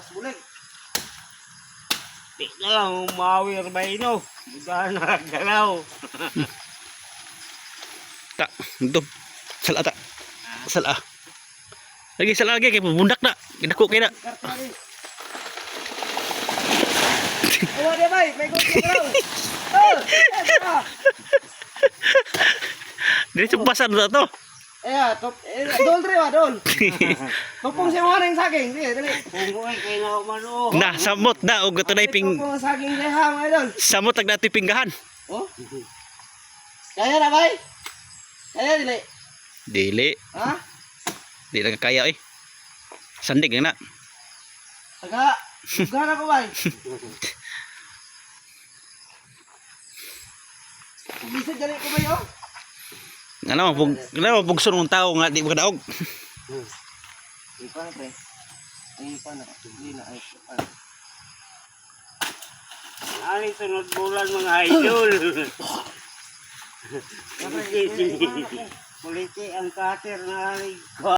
Bukas bulig. Di na lang umawir ba ino. Budahan nakagalaw. Ta, dum. Sala ta. Sala. Lagi sala lagi kay bundak na. Gidako kay na. Awa dia bay, may gol ka Oh, Dili sa to. Eh, top, eh, dol ah, dol. Tupong siya mga ng saging, sige, dali. Pungoy kay na umano. Na samot na og tunay ping Tupong saging siya ha, mga idol. samot ang dati pinggahan. Oh? Kaya na bay? Kaya dili. Dili. Ha? Di na kaya eh. Sandig na na. Taga, gana ko bay. Bisa dali ko bay oh. Ano, pug, ano, pugson ng tao nga di makadaog. Ipa na pre. Ay, ipa na. Hindi na. Ay, ipa na. Sunod bulan mga idol. Kuliti ang cutter na aling